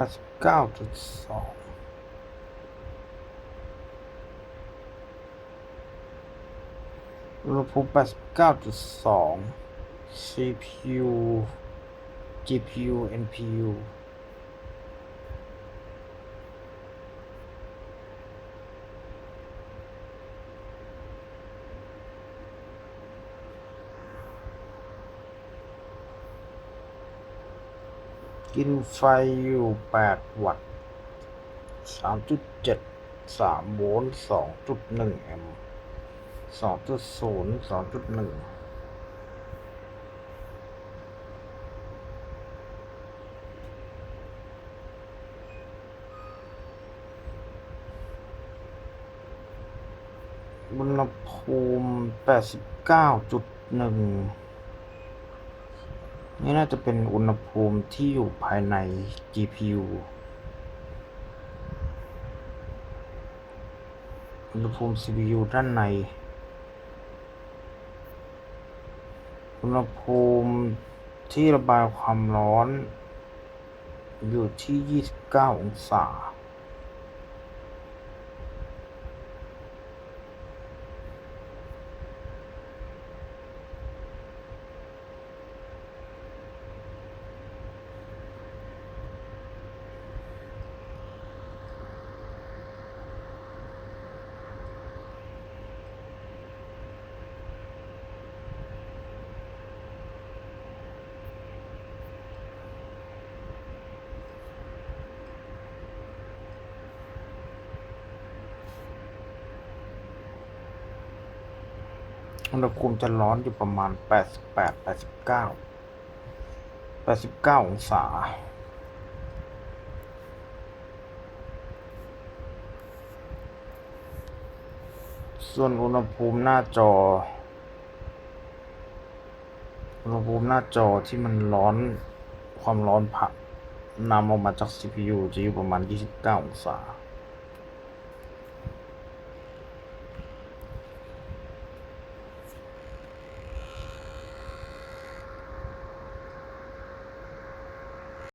แปดสิบเก้าจุดสองอุณหภูมิแปดสิบเก้าจุดสอง CPU GPU NPU กินไฟอยู่ 8 วัตต์ 3.7 3 โวลต์ 2.1 แอมป์ 2.0 2.1อุณหภูมิ89.1นี่ น่าจะเป็นอุณหภูมิที่อยู่ภายใน GPU อุณหภูมิ CPU ด้านใน อุณหภูมิที่ระบายความร้อน อยู่ที่ 29 องศา อุณหภูมิจะร้อนอยู่ประมาณ 88 89 89 องศา ส่วนอุณหภูมิหน้าจอ อุณหภูมิหน้าจอที่มันร้อน ความร้อนผ่านนำออกมาจาก CPU จะอยู่ประมาณ 29 องศา